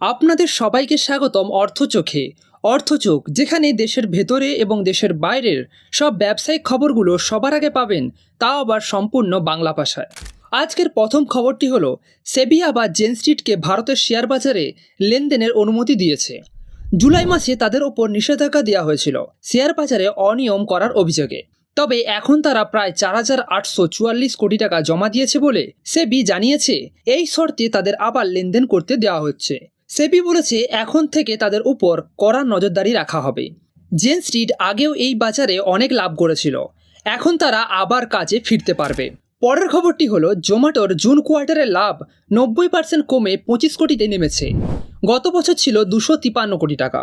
আপনাদের সবাইকে স্বাগতম অর্থচোখে অর্থচোখ যেখানে দেশের ভেতরে এবং দেশের বাইরের সব ব্যবসায়িক খবরগুলো সবার আগে পাবেন তাও আবার সম্পূর্ণ বাংলা ভাষায়। আজকের প্রথম খবরটি হলো, সেবিয়া বা জেন স্ট্রিটকে ভারতের শেয়ার বাজারে লেনদেনের অনুমতি দিয়েছে। জুলাই মাসে তাদের ওপর নিষেধাজ্ঞা দেওয়া হয়েছিল, শেয়ার বাজারে অনিয়ম করার অভিযোগে। তবে এখন তারা প্রায় চার হাজার আটশো চুয়াল্লিশ কোটি টাকা জমা দিয়েছে বলে সেবি জানিয়েছে, এই শর্তে তাদের আবার লেনদেন করতে দেওয়া হচ্ছে। সেবি বলেছে, এখন থেকে তাদের উপর কড়া নজরদারি রাখা হবে। জেন স্ট্রিট আগেও এই বাজারে অনেক লাভ করেছিল। এখন তারা আবার কাজে ফিরতে পারবে। পরের খবরটি হলো, জোম্যাটোর জুন কোয়ার্টারের লাভ নব্বই পার্সেন্ট কমে পঁচিশ কোটিতে নেমেছে। গত বছর ছিল দুশো তিপান্ন কোটি টাকা।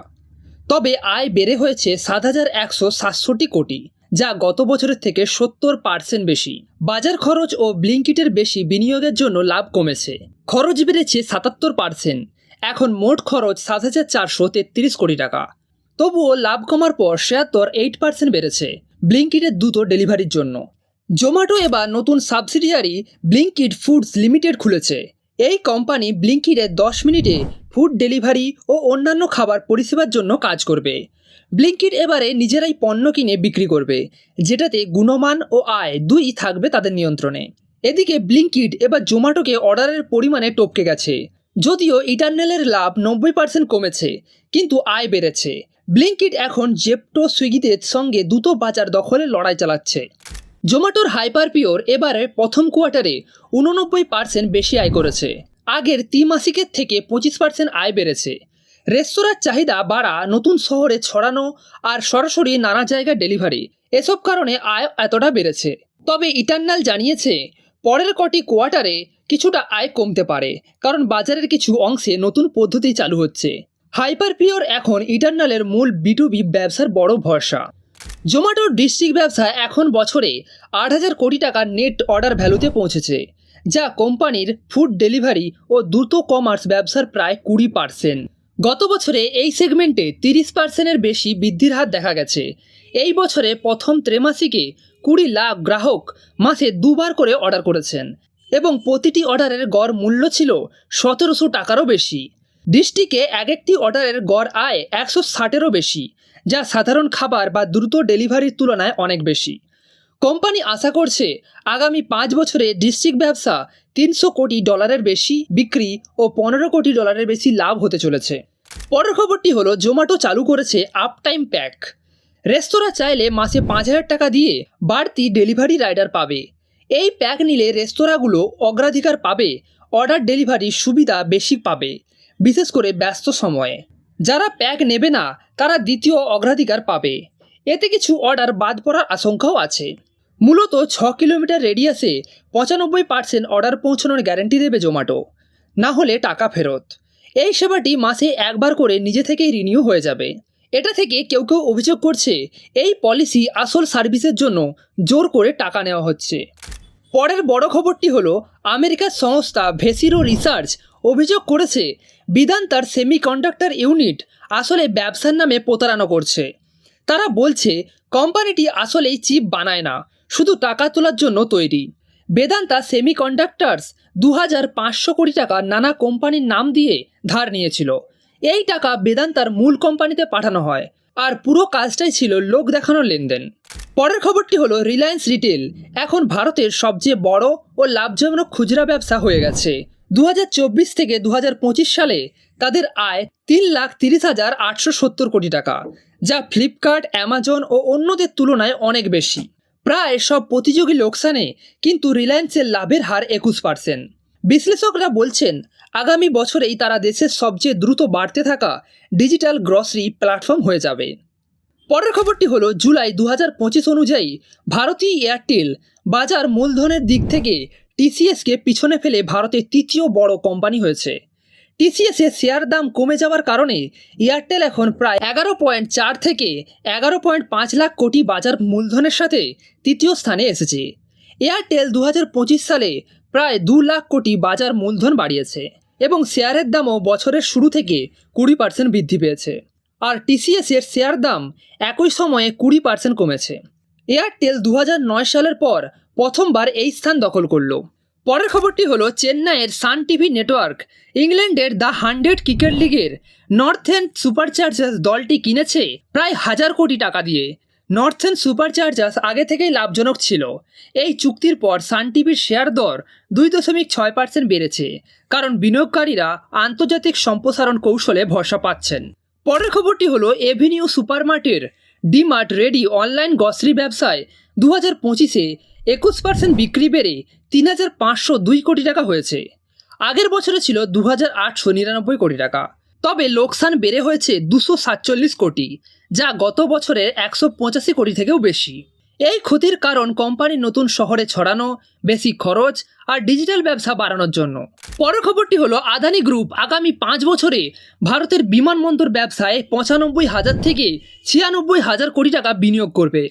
তবে আয় বেড়ে হয়েছে সাত হাজার একশো সাতষট্টি কোটি, যা গত বছরের থেকে সত্তর পার্সেন্ট বেশি। বাজার খরচ ও ব্লিঙ্কিটের বেশি বিনিয়োগের জন্য লাভ কমেছে। খরচ বেড়েছে সাতাত্তর পার্সেন্ট। এখন মোট খরচ সাত হাজার চারশো তেত্রিশ কোটি টাকা। তবুও লাভ কমার পর শেয়ার দর এইট পার্সেন্ট বেড়েছে ব্লিঙ্কিটের দ্রুত ডেলিভারির জন্য। জোম্যাটো এবার নতুন সাবসিডিয়ারি ব্লিঙ্কিট ফুডস লিমিটেড খুলেছে। এই কোম্পানি ব্লিঙ্কিটের দশ মিনিটে ফুড ডেলিভারি ও অন্যান্য খাবার পরিষেবার জন্য কাজ করবে। ব্লিঙ্কিট এবারে নিজেরাই পণ্য কিনে বিক্রি করবে, যেটাতে গুণমান ও আয় দুই থাকবে তাদের নিয়ন্ত্রণে। এদিকে ব্লিঙ্কিট এবার জোম্যাটোকে অর্ডারের পরিমাণে টপকে গেছে। যদিও ইটারনেলের লাভ নব্বই পার্সেন্ট কমেছে, কিন্তু আয় বেড়েছে। ব্লিঙ্কিট এখন জেপটো সুইগিদের সঙ্গে দ্রুত বাজার দখলের লড়াই চালাচ্ছে। জোম্যাটোর হাইপার পিওর এবারে প্রথম কোয়ার্টারে উননব্বই পার্সেন্ট বেশি আয় করেছে। আগের ত্রিমাসিকের থেকে পঁচিশ পার্সেন্ট আয় বেড়েছে। রেস্তোরাঁর চাহিদা বাড়া, নতুন শহরে ছড়ানো আর সরাসরি নানা জায়গায় ডেলিভারি, এসব কারণে আয় এতটা বেড়েছে। তবে ইটার্নাল জানিয়েছে, পরের কটি কোয়ার্টারে কিছুটা আয় কমতে পারে, কারণ বাজারের কিছু অংশে নতুন পদ্ধতি চালু হচ্ছে। হাইপার পিওর এখন ইটার্নালের মূল বিটুবি ব্যবসার বড় ভরসা। জোম্যাটোর ডিস্ট্রিক্ট ব্যবসা এখন বছরে আট হাজার কোটি টাকার নেট অর্ডার ভ্যালুতে পৌঁছেছে, যা কোম্পানির ফুড ডেলিভারি ও দ্রুত কমার্স ব্যবসার প্রায় কুড়ি পার্সেন্ট। গত বছরে এই সেগমেন্টে তিরিশ পার্সেন্টের বেশি বৃদ্ধির হার দেখা গেছে। এই বছরে প্রথম ত্রেমাসিকে কুড়ি লাখ গ্রাহক মাসে দুবার করে অর্ডার করেছেন। এবং প্রতিটি অর্ডারের গড় মূল্য ছিল সতেরোশো টাকারও বেশি। ডিস্ট্রিক্টে এক একটি অর্ডারের গড় আয় একশো ষাটেরও বেশি, যা সাধারণ খাবার বা দ্রুত ডেলিভারির তুলনায় অনেক বেশি। কোম্পানি আশা করছে, আগামী পাঁচ বছরে ডিস্ট্রিক্ট ব্যবসা তিনশো কোটি ডলারের বেশি বিক্রি ও পনেরো কোটি ডলারের বেশি লাভ হতে চলেছে। পরের খবরটি হলো, জোম্যাটো চালু করেছে আপ টাইম প্যাক রেস্তোরাঁ চাইলে মাসে পাঁচ হাজার টাকা দিয়ে বাড়তি ডেলিভারি রাইডার পাবে। এই প্যাক নিলে রেস্তোরাঁগুলো অগ্রাধিকার পাবে অর্ডার ডেলিভারির সুবিধা বেশি পাবে, বিশেষ করে ব্যস্ত সময়ে। যারা প্যাক নেবে না, তারা দ্বিতীয় অগ্রাধিকার পাবে। এতে কিছু অর্ডার বাদ পড়ার আশঙ্কাও আছে। মূলত ছ কিলোমিটার রেডিয়াসে পঁচানব্বই পার্সেন্ট অর্ডার পৌঁছানোর গ্যারান্টি দেবে জোম্যাটো। না হলে টাকা ফেরত। এই সেবাটি মাসে একবার করে নিজে থেকেই রিনিউ হয়ে যাবে। এটা থেকে কেউ কেউ অভিযোগ করছে, এই পলিসি আসল সার্ভিসের জন্য জোর করে টাকা নেওয়া হচ্ছে। পরের বড় খবরটি হলো, আমেরিকার সংস্থা ভেসিরো রিসার্চ অভিযোগ করেছে, বিধান তার সেমিকন্ডাক্টর ইউনিট আসলে ব্যবসার নামে প্রতারণা করছে। তারা বলছে, কোম্পানিটি আসলেই চিপ বানায় না, শুধু টাকা তোলার জন্য তৈরি। বেদান্তা সেমিকন্ডাক্টরস দু হাজার পাঁচশো কোটি টাকা নানা কোম্পানির নাম দিয়ে ধার নিয়েছিল। এই টাকা বেদান্তার মূল কোম্পানিতে পাঠানো হয়, আর পুরো কাজটাই ছিল লোক দেখানোর লেনদেন। পরের খবরটি হলো রিলায়েন্স রিটেল এখন ভারতের সবচেয়ে বড় ও লাভজনক খুচরা ব্যবসা হয়ে গেছে। দু হাজার চব্বিশ থেকে দু হাজার পঁচিশ সালে তাদের আয় তিন লাখ তিরিশ হাজার আটশো সত্তর কোটি টাকা, যা ফ্লিপকার্ট অ্যামাজন ও অন্যদের তুলনায় অনেক বেশি। প্রায় সব প্রতিযোগী লোকসানে কিন্তু রিলায়েন্সের লাভের হার একুশ পার্সেন্ট। বিশ্লেষকরা বলছেন, আগামী বছরেই তারা দেশের সবচেয়ে দ্রুত বাড়তে থাকা ডিজিটাল গ্রসারি প্ল্যাটফর্ম হয়ে যাবে। পরের খবরটি হলো, জুলাই দু পঁচিশ অনুযায়ী ভারতীয় এয়ারটেল বাজার মূলধনের দিক থেকে টিসিএসকে পিছনে ফেলে ভারতের তৃতীয় বড় কোম্পানি হয়েছে। টিসিএসের শেয়ার দাম কমে যাওয়ার কারণে এয়ারটেল এখন প্রায় এগারো পয়েন্ট চার থেকে এগারো পয়েন্ট পাঁচ লাখ কোটি বাজার মূলধনের সাথে তৃতীয় স্থানে এসেছে। এয়ারটেল দু হাজার পঁচিশ সালে প্রায় দু লাখ কোটি বাজার মূলধন বাড়িয়েছে এবং শেয়ারের দামও বছরের শুরু থেকে কুড়ি পার্সেন্ট বৃদ্ধি পেয়েছে। আর টিসিএসের শেয়ার দাম একই সময়ে কুড়ি পার্সেন্ট কমেছে। এয়ারটেল দু নয় সালের পর প্রথমবার এই স্থান দখল করল। পরের খবরটি হলো, চেন্নাইয়ের সান টিভি নেটওয়ার্ক ইংল্যান্ডের দ্য হান্ড্রেড ক্রিকেট লিগের নর্থ নর্থেন সুপারচার্জার্স দলটি কিনেছে প্রায় হাজার কোটি টাকা দিয়ে। নর্থ নর্থেন সুপারচার্জার্স আগে থেকেই লাভজনক ছিল। এই চুক্তির পর সান টিভির শেয়ার দর দুই দশমিক ছয় পার্সেন্ট বেড়েছে, কারণ বিনিয়োগকারীরা আন্তর্জাতিক সম্প্রসারণ কৌশলে ভরসা পাচ্ছেন। পরের খবরটি হলো এভিনিউ সুপারমার্টের ডিমার্ট রেডি অনলাইন গ্রসারি ব্যবসায় দু হাজার পঁচিশে একুশ পার্সেন্ট বিক্রি বেড়ে তিন হাজার পাঁচশো দুই কোটি টাকা হয়েছে। আগের বছরে ছিল দু হাজার আটশো নিরানব্বই কোটি টাকা। তবে লোকসান বেড়ে হয়েছে দুশো সাতচল্লিশ কোটি, যা গত বছরের একশো পঁচাশি কোটি থেকেও বেশি। এই ক্ষতির কারণ কোম্পানির নতুন শহরে ছড়ানো, বেশি খরচ আর ডিজিটাল ব্যবসা বাড়ানোর জন্য। পরের খবরটি হলো, আদানি গ্রুপ আগামী পাঁচ বছরে ভারতের বিমানবন্দর ব্যবসায় পঁচানব্বই হাজার থেকে ছিয়ানব্বই হাজার কোটি টাকা বিনিয়োগ করবে।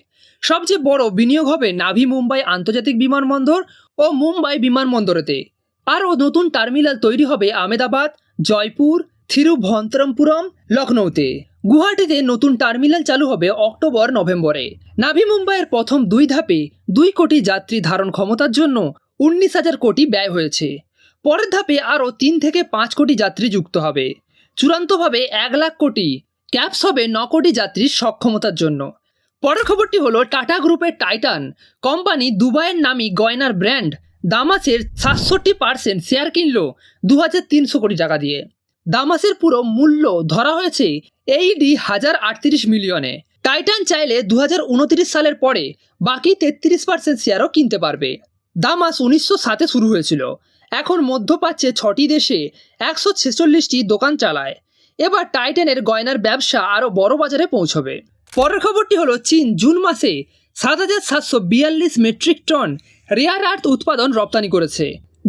সবচেয়ে বড় বিনিয়োগ হবে নাভি মুম্বাই আন্তর্জাতিক বিমানবন্দর ও মুম্বাই বিমানবন্দরেতে। আরও নতুন টার্মিনাল তৈরি হবে আমেদাবাদ জয়পুর থিরুভন্তরমপুরম লখনৌতে। গুয়াহাটিতে নতুন টার্মিনাল চালু হবে অক্টোবর, নভেম্বরে। নাভি মুম্বাইয়ের প্রথম দুই ধাপে দুই কোটি যাত্রী ধারণ ক্ষমতার জন্য উনিশ হাজার কোটি ব্যয় হয়েছে। পরের ধাপে আরও তিন থেকে পাঁচ কোটি যাত্রী যুক্ত হবে। চূড়ান্তভাবে এক লাখ কোটি ক্যাপস হবে ন কোটি যাত্রীর সক্ষমতার জন্য। পরের খবরটি হলো, টাটা গ্রুপের টাইটান কোম্পানি দুবাইয়ের নামী গয়নার ব্র্যান্ড দামাসের সাতষট্টি পার্সেন্ট শেয়ার কিনল দু হাজার তিনশো কোটি টাকা দিয়ে। দামাসের পুরো মূল্য ধরা হয়েছে এইডি হাজার আটত্রিশ মিলিয়নে। টাইটান চাইলে দু হাজার উনত্রিশ সালের পরে বাকি তেত্রিশ পার্সেন্ট শেয়ারও কিনতে পারবে। দামাস উনিশশো সাতে শুরু হয়েছিল। এখন মধ্যপ্রাচ্যে ছটি দেশে একশো ছেচল্লিশটি দোকান চালায়। এবার টাইটানের গয়নার ব্যবসা আরও বড় বাজারে পৌঁছবে। পরের খবরটি হলো চীন, জুন মাসে সাত হাজার সাতশো বিয়াল্লিশ মেট্রিক টন রেয়ার আর্থ উৎপাদন রপ্তানি করেছে,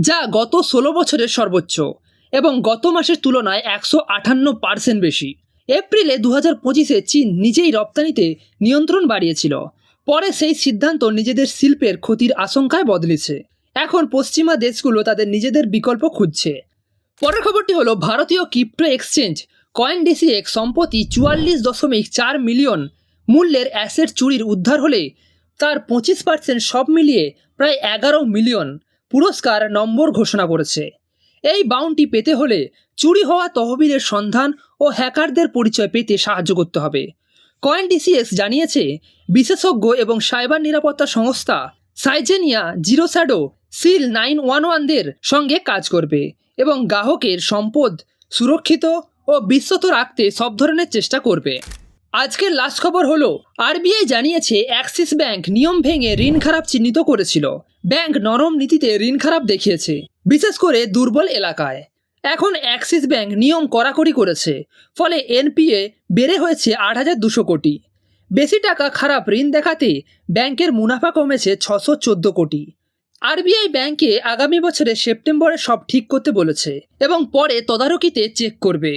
যা গত ষোলো বছরের সর্বোচ্চ। এবং গত মাসের তুলনায় একশো আটান্ন পার্সেন্ট বেশি। এপ্রিলে দু হাজার পঁচিশে চীন নিজেই রপ্তানিতে নিয়ন্ত্রণ বাড়িয়েছিল। পরে সেই সিদ্ধান্ত নিজেদের শিল্পের ক্ষতির আশঙ্কায় বদলেছে। এখন পশ্চিমা দেশগুলো তাদের নিজেদের বিকল্প খুঁজছে। পরের খবরটি হলো, ভারতীয় ক্রিপ্টো এক্সচেঞ্জ কয়েন ডিসিএক্স সম্প্রতি চুয়াল্লিশ দশমিক চার মিলিয়ন মূল্যের অ্যাসেট চুরির উদ্ধার হলে তার পঁচিশ পার্সেন্ট সব মিলিয়ে প্রায় এগারো মিলিয়ন পুরস্কার নম্বর ঘোষণা করেছে। এই বাউন্টি পেতে হলে চুরি হওয়া তহবিলের সন্ধান ও হ্যাকারদের পরিচয় পেতে সাহায্য করতে হবে। কয়েন ডিসিএস জানিয়েছে, বিশেষজ্ঞ এবং সাইবার নিরাপত্তা সংস্থা সাইজেনিয়া zero shadow seal nine one ওয়ানদের সঙ্গে কাজ করবে এবং গ্রাহকের সম্পদ সুরক্ষিত ও বিশ্বত রাখতে সব ধরনের চেষ্টা করবে। আজকের লাস্ট খবর হলো, আরবিআই জানিয়েছে, অ্যাক্সিস ব্যাংক নিয়ম ভেঙে ঋণ খারাপ চিহ্নিত করেছিল। ব্যাংক নরম নীতিতে ঋণ খারাপ দেখিয়েছে। বিশেষ করে দুর্বল এলাকায়। এখন অ্যাক্সিস ব্যাংক নিয়ম কড়াকড়ি করেছে, ফলে এনপিএ বেড়ে হয়েছে আট হাজার দুশো কোটি। বেশি টাকা খারাপ ঋণ দেখাতে ব্যাংকের মুনাফা কমেছে ছশো চোদ্দ কোটি। আরবিআই ব্যাংকে আগামী বছরে সেপ্টেম্বরে সব ঠিক করতে বলেছে এবং পরে তদারকিতে চেক করবে।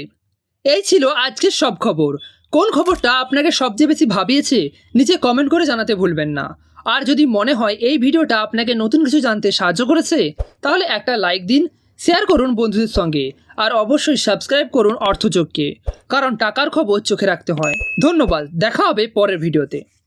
এই ছিল আজকের সব খবর। কোন খবরটা আপনাকে সবচেয়ে বেশি ভাবিয়েছে, নিচে কমেন্ট করে জানাতে ভুলবেন না। আর যদি মনে হয় এই ভিডিওটা আপনাকে নতুন কিছু জানতে সাহায্য করেছে, তাহলে একটা লাইক দিন শেয়ার করুন বন্ধুদের সঙ্গে, আর অবশ্যই সাবস্ক্রাইব করুন অর্থযোগকে কারণ টাকার খবর চোখে রাখতে হয়। ধন্যবাদ, দেখা হবে পরের ভিডিওতে।